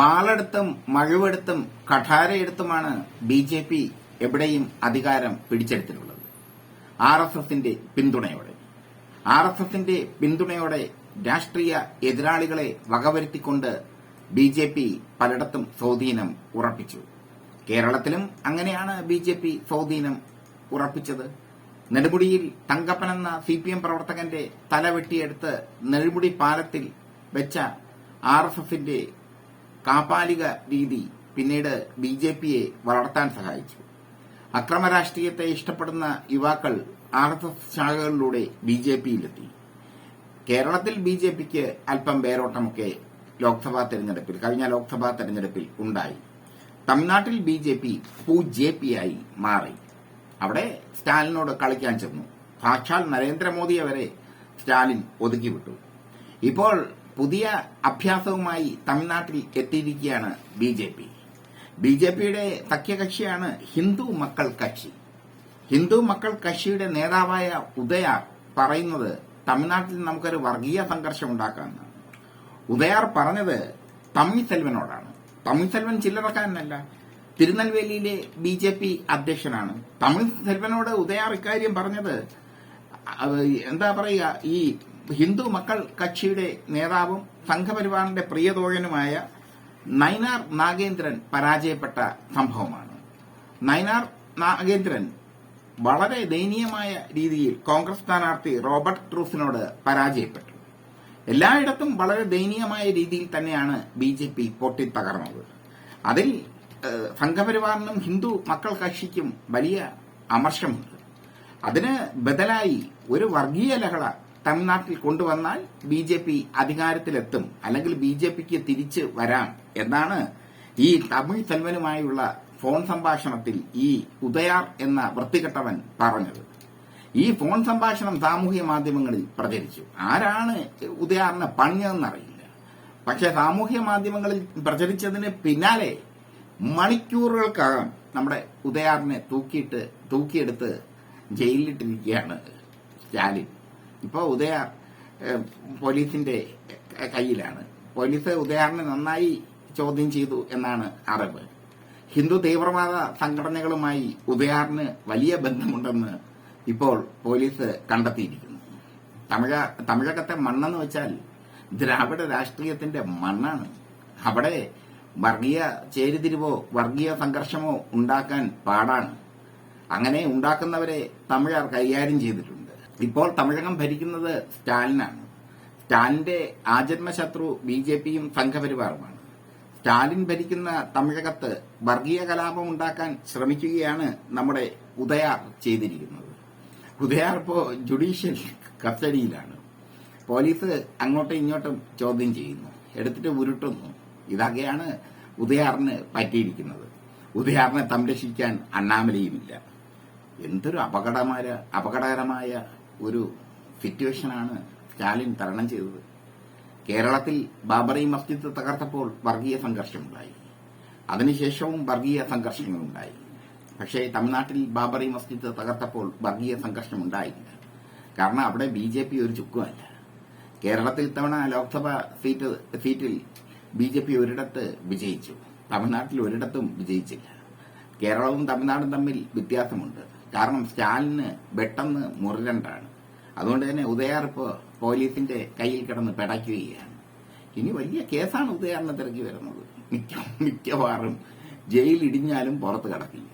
വാളെടുത്തും മഴുവെടുത്തും കഠാരയെടുത്തുമാണ് B J P എവിടെയും അധികാരം പിടിച്ചെടുത്തിട്ടുള്ളത്. ആർ എസ് എസിന്റെ പിന്തുണയോടെ. ആർ എസ് എസിന്റെ പിന്തുണയോടെ രാഷ്ട്രീയ എതിരാളികളെ വകവരുത്തിക്കൊണ്ട് ബി ജെ പി പലയിടത്തും സ്വാധീനം ഉറപ്പിച്ചു. കേരളത്തിലും അങ്ങനെയാണ് ബി ജെ പി സ്വാധീനം ഉറപ്പിച്ചത്. നെടുമുടിയിൽ തങ്കപ്പൻ എന്ന സി പി എം പ്രവർത്തകന്റെ തല വെട്ടിയെടുത്ത് നെടുമുടി പാലത്തിൽ വെച്ച ആർ എസ് എസിന്റെ കാപാലിക രീതി പിന്നീട് ബി ജെ പിയെ വളർത്താൻ സഹായിച്ചു. അക്രമ രാഷ്ട്രീയത്തെ ഇഷ്ടപ്പെടുന്ന യുവാക്കൾ ആർ എസ് എസ് ശാഖകളിലൂടെ ബി ജെ പിയിലെത്തി കേരളത്തിൽ ബി ജെ പിക്ക് അല്പം വേരോട്ടമൊക്കെ ലോക്സഭാ തെരഞ്ഞെടുപ്പിൽ കഴിഞ്ഞ ലോക്സഭാ തെരഞ്ഞെടുപ്പിൽ ഉണ്ടായി. തമിഴ്നാട്ടിൽ ബി ജെ പി പൂ ജെ പി ആയി മാറി. അവിടെ സ്റ്റാലിനോട് കളിക്കാൻ ചെന്നു. സാക്ഷാൽ നരേന്ദ്രമോദിയെ വരെ സ്റ്റാലിൻ ഒതുക്കിവിട്ടു. ഇപ്പോൾ പുതിയ അഭ്യാസവുമായി തമിഴ്നാട്ടിൽ എത്തിയിരിക്കുകയാണ് B J P. B J പിയുടെ സഖ്യകക്ഷിയാണ് ഹിന്ദു മക്കൾ കക്ഷി. ഹിന്ദു മക്കൾ കക്ഷിയുടെ നേതാവായ ഉദയ പറയുന്നത് തമിഴ്നാട്ടിൽ നമുക്കൊരു വർഗീയ സംഘർഷം ഉണ്ടാക്കാമെന്ന് ഉദയാർ പറഞ്ഞത് തമിഴ് സെൽവനോടാണ്. തമിഴ് സെൽവൻ ചില്ലറക്കാരനല്ല. തിരുനെൽവേലിയിലെ ബി ജെ പി അധ്യക്ഷനാണ്. തമിഴ് സെൽവനോട് ഉദയാർ ഇക്കാര്യം പറഞ്ഞത് എന്താ പറയുക ഈ ഹിന്ദു മക്കൾ കക്ഷിയുടെ നേതാവും സംഘപരിവാറിന്റെ പ്രിയതോഴനുമായ നൈനാർ നാഗേന്ദ്രൻ പരാജയപ്പെട്ട സംഭവമാണ്. നൈനാർ നാഗേന്ദ്രൻ വളരെ ദയനീയമായ രീതിയിൽ കോൺഗ്രസ് സ്ഥാനാർത്ഥി റോബർട്ട് ട്രൂസിനോട് പരാജയപ്പെട്ടു. എല്ലായിടത്തും വളരെ ദയനീയമായ രീതിയിൽ തന്നെയാണ് ബി ജെ പി പൊട്ടിത്തകർന്നത് അതിൽ ഏഹ്, സംഘപരിവാറിനും ഹിന്ദു മക്കൾ കക്ഷിക്കും വലിയ അമർഷമുണ്ട്. അതിന് ബദലായി ഒരു വർഗീയ ലഹള തമിഴ്നാട്ടിൽ കൊണ്ടുവന്നാൽ ബി ജെ പി അധികാരത്തിലെത്തും അല്ലെങ്കിൽ ബി ജെ പിക്ക് തിരിച്ച് വരാം എന്നാണ് ഈ തമിഴ് സെൽവനുമായുള്ള ഫോൺ സംഭാഷണത്തിൽ ഈ ഉദയാർ എന്ന വൃത്തികെട്ടവൻ പറഞ്ഞത്. ഈ ഫോൺ സംഭാഷണം സാമൂഹ്യ മാധ്യമങ്ങളിൽ പ്രചരിച്ചു. ആരാണ് ഉദയാറിനെ പണിഞ്ഞതെന്നറിയില്ല. പക്ഷെ സാമൂഹ്യ മാധ്യമങ്ങളിൽ പ്രചരിച്ചതിന് പിന്നാലെ മണിക്കൂറുകൾക്കകം നമ്മുടെ ഉദയാറിനെ തൂക്കിയിട്ട് തൂക്കിയെടുത്ത് ജയിലിലിട്ടിരിക്കുകയാണ് സ്റ്റാലിൻ. ഇപ്പോൾ ഉദയ പോലീസിന്റെ കയ്യിലാണ്. പോലീസ് ഉദയാറിനെ നന്നായി ചോദ്യം ചെയ്തു എന്നാണ് അറിവ്. ഹിന്ദു തീവ്രവാദ സംഘടനകളുമായി ഉദയാറിന് വലിയ ബന്ധമുണ്ടെന്ന് ഇപ്പോൾ പോലീസ് കണ്ടെത്തിയിരിക്കുന്നു. തമിഴ തമിഴകത്തെ മണ്ണെന്ന് വെച്ചാൽ ദ്രാവിഡ രാഷ്ട്രീയത്തിന്റെ മണ്ണാണ്. അവിടെ വർഗീയ ചേരിതിരിവോ വർഗീയ സംഘർഷമോ ഉണ്ടാക്കാൻ പാടാണ്. അങ്ങനെ ഉണ്ടാക്കുന്നവരെ തമിഴർ കൈകാര്യം ചെയ്തിട്ടുണ്ട്. ഇപ്പോൾ തമിഴകം ഭരിക്കുന്നത് സ്റ്റാലിനാണ്. സ്റ്റാലിന്റെ ആജന്മശത്രു ബി ജെ പിയും സംഘപരിവാറുമാണ്. സ്റ്റാലിൻ ഭരിക്കുന്ന തമിഴകത്ത് വർഗീയ കലാപം ഉണ്ടാക്കാൻ ശ്രമിക്കുകയാണ് നമ്മുടെ ഉദയാർ ചെയ്തിരിക്കുന്നത്. ഉദയാർ ഇപ്പോ ജുഡീഷ്യൽ കസ്റ്റഡിയിലാണ്. പോലീസ് അങ്ങോട്ടും ഇങ്ങോട്ടും ചോദ്യം ചെയ്യുന്നു. എടുത്തിട്ട് ഉരുട്ടുന്നു. ഇതൊക്കെയാണ് ഉദയാറിന് പറ്റിയിരിക്കുന്നത്. ഉദയാറിനെ സംരക്ഷിക്കാൻ അണ്ണാമലയുമില്ല. എന്തൊരു അപകടമായ അപകടകരമായ ഒരു സിറ്റുവേഷനാണ് സ്റ്റാലിൻ തരണം ചെയ്തത്. കേരളത്തിൽ ബാബറി മസ്ജിദ് തകർത്തപ്പോൾ വർഗീയ സംഘർഷമുണ്ടായി. അതിനുശേഷവും വർഗീയ സംഘർഷങ്ങളുണ്ടായി. പക്ഷേ തമിഴ്നാട്ടിൽ ബാബറി മസ്ജിദ് തകർത്തപ്പോൾ വർഗീയ സംഘർഷം ഉണ്ടായില്ല കാരണം അവിടെ ബി ജെ പി ഒരു ചുക്കുമല്ല. കേരളത്തിൽ തവണ ലോക്സഭ സീറ്റ് സീറ്റിൽ ബി ജെ പി ഒരിടത്ത് വിജയിച്ചു. തമിഴ്നാട്ടിൽ ഒരിടത്തും വിജയിച്ചില്ല. കേരളവും തമിഴ്നാടും തമ്മിൽ വ്യത്യാസമുണ്ട്. കാരണം സ്റ്റാലിന് പെട്ടെന്ന് മുരണ്ടാണ് അതുകൊണ്ട് തന്നെ ഉദയാർ ഇപ്പോൾ പോലീസിന്റെ കയ്യിൽ കിടന്ന് പിടയ്ക്കുകയാണ്. ഇനി വലിയ കേസാണ് ഉദയാറിനെ തിരക്കി വരുന്നത്. മിക്ക മിക്കവാറും ജയിലിടിഞ്ഞാലും പുറത്ത് കിടക്കില്ല.